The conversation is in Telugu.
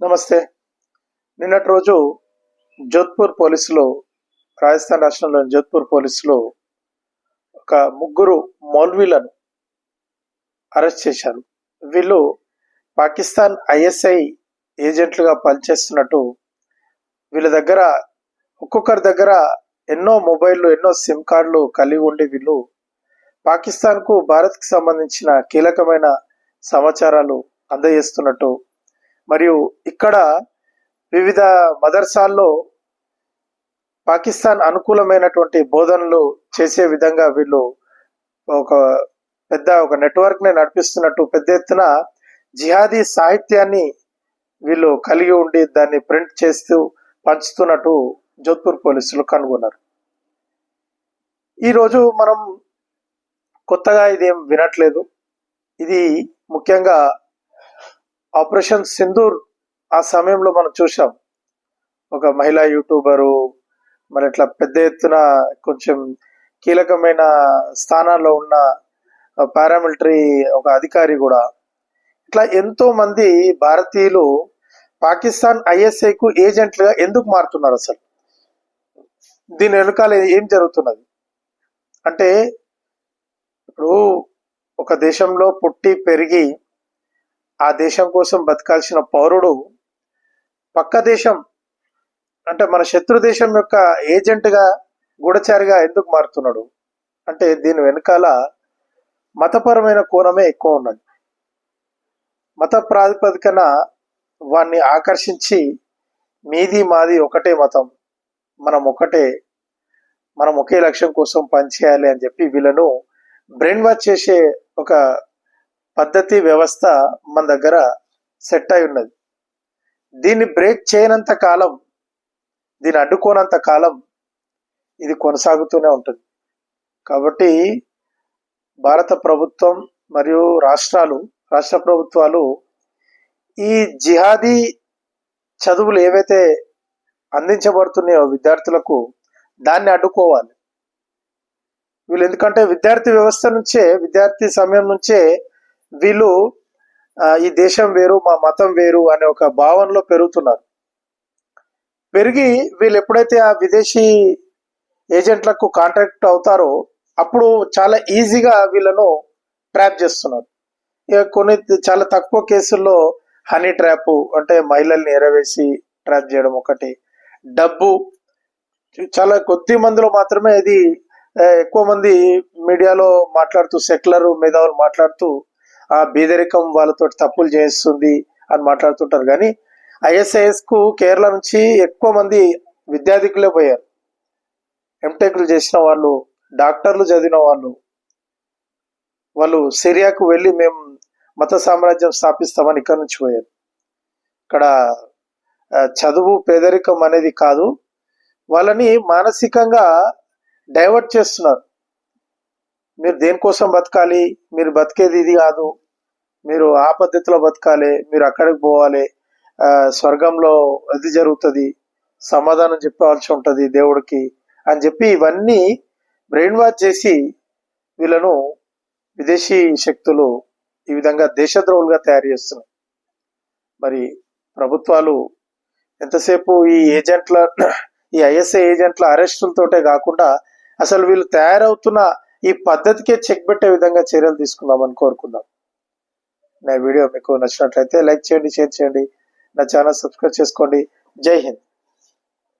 నమస్తే. నిన్నటి రోజు జోధ్పూర్ పోలీసులు రాజస్థాన్ రాష్ట్రంలోని జోధ్పూర్ పోలీసులో ఒక ముగ్గురు మౌల్వీలను అరెస్ట్ చేశారు. వీళ్ళు పాకిస్తాన్ ఐఎస్ఐ ఏజెంట్లుగా పనిచేస్తున్నట్టు వీళ్ళ దగ్గర ఒక్కొక్కరి దగ్గర ఎన్నో మొబైల్లు ఎన్నో సిమ్ కార్డులు కలిగి ఉండి వీళ్ళు పాకిస్తాన్కు భారత్కి సంబంధించిన కీలకమైన సమాచారాలు అందజేస్తున్నట్టు మరియు ఇక్కడ వివిధ మదర్సాల్లో పాకిస్తాన్ అనుకూలమైనటువంటి బోధనలు చేసే విధంగా వీళ్ళు ఒక పెద్ద ఒక నెట్వర్క్ని నడిపిస్తున్నట్టు పెద్ద ఎత్తున జిహాదీ సాహిత్యాన్ని వీళ్ళు కలిగి ఉండి దాన్ని ప్రింట్ చేస్తూ పంచుతున్నట్టు జోధ్పూర్ పోలీసులు కనుగొన్నారు. ఈరోజు మనం కొత్తగా ఇదేం వినట్లేదు. ఇది ముఖ్యంగా ఆపరేషన్ సింధూర్ ఆ సమయంలో మనం చూసాం ఒక మహిళా యూట్యూబరు మరి ఇట్లా పెద్ద ఎత్తున కొంచెం కీలకమైన స్థానాల్లో ఉన్న పారామిలిటరీ ఒక అధికారి కూడా. ఇట్లా ఎంతో మంది భారతీయులు పాకిస్తాన్ ఐఎస్ఐకు ఏజెంట్లుగా ఎందుకు మారుతున్నారు అసలు? దీని వెనుకాల ఏం జరుగుతున్నది? అంటే ఇప్పుడు ఒక దేశంలో పుట్టి పెరిగి ఆ దేశం కోసం బతకాల్సిన పౌరుడు పక్క దేశం అంటే మన శత్రు దేశం యొక్క ఏజెంట్గా గూఢచారిగా ఎందుకు మారుతున్నాడు? అంటే దీని వెనకాల మతపరమైన కోణమే ఎక్కువ ఉన్నది. మత ప్రాతిపదికన వాణ్ణి ఆకర్షించి మీది మాది ఒకటే మతం. మనం ఒకటే మనం ఒకే లక్ష్యం కోసం పనిచేయాలి అని చెప్పి వీళ్ళను బ్రెయిన్ వాష్ చేసే ఒక పద్ధతి వ్యవస్థ మన దగ్గర సెట్ అయి ఉన్నది. దీన్ని బ్రేక్ చేయనంత కాలం దీన్ని అడ్డుకోనంత కాలం ఇది కొనసాగుతూనే ఉంటుంది. కాబట్టి భారత ప్రభుత్వం మరియు రాష్ట్రాలు రాష్ట్ర ప్రభుత్వాలు ఈ జిహాదీ చదువులు ఏవైతే అందించబడుతున్నాయో విద్యార్థులకు దాన్ని అడ్డుకోవాలి. వీళ్ళు ఎందుకంటే విద్యార్థి వ్యవస్థ నుంచే విద్యార్థి సమయం నుంచే వీళ్ళు ఈ దేశం వేరు మా మతం వేరు అనే ఒక భావనలో పెరుగుతున్నారు. పెరిగి వీళ్ళు ఎప్పుడైతే ఆ విదేశీ ఏజెంట్లకు కాంట్రాక్ట్ అవుతారో అప్పుడు చాలా ఈజీగా వీళ్ళను ట్రాప్ చేస్తున్నారు. ఇక కొన్ని చాలా తక్కువ కేసుల్లో హనీ ట్రాప్ అంటే మహిళల్ని ఎరవేసి ట్రాప్ చేయడం ఒకటి. డబ్బు చాలా కొద్ది మందిలో మాత్రమే ఇది ఎక్కువ మంది మీడియాలో మాట్లాడుతూ సెక్యులర్ మేధావులు మాట్లాడుతూ ఆ బీదరికం వాళ్ళతో తప్పులు చేస్తుంది అని మాట్లాడుతుంటారు. కానీ ఐఎస్ఐఎస్కు కేరళ నుంచి ఎక్కువ మంది విద్యార్థికులే పోయారు. ఎంటెక్లు చేసిన వాళ్ళు డాక్టర్లు చదివిన వాళ్ళు వాళ్ళు సిరియాకు వెళ్ళి మేము మత సామ్రాజ్యం స్థాపిస్తామని ఇక్కడ నుంచి పోయారు. ఇక్కడ చదువు పేదరికం అనేది కాదు. వాళ్ళని మానసికంగా డైవర్ట్ చేస్తున్నారు. మీరు దేనికోసం బతకాలి? మీరు బతికేది ఇది కాదు. మీరు ఆ పద్ధతిలో బతకాలి. మీరు అక్కడికి పోవాలి. స్వర్గంలో అది జరుగుతుంది. సమాధానం చెప్పవలసి ఉంటుంది దేవుడికి అని చెప్పి ఇవన్నీ బ్రెయిన్ వాష్ చేసి వీళ్ళను విదేశీ శక్తులు ఈ విధంగా దేశద్రోహులుగా తయారు చేస్తున్నాయి మరి ప్రభుత్వాలు ఎంతసేపు ఈ ఏజెంట్ల ఈ ఐఎస్ఐ ఏజెంట్ల అరెస్టులతోటే కాకుండా అసలు వీళ్ళు తయారవుతున్న ఈ పద్ధతికే చెక్ పెట్టే విధంగా చర్యలు తీసుకుందామని కోరుకుందాం. నా వీడియో మీకు నచ్చినట్లయితే లైక్ చేయండి షేర్ చేయండి నా ఛానల్ సబ్స్క్రైబ్ చేసుకోండి. జై హింద్.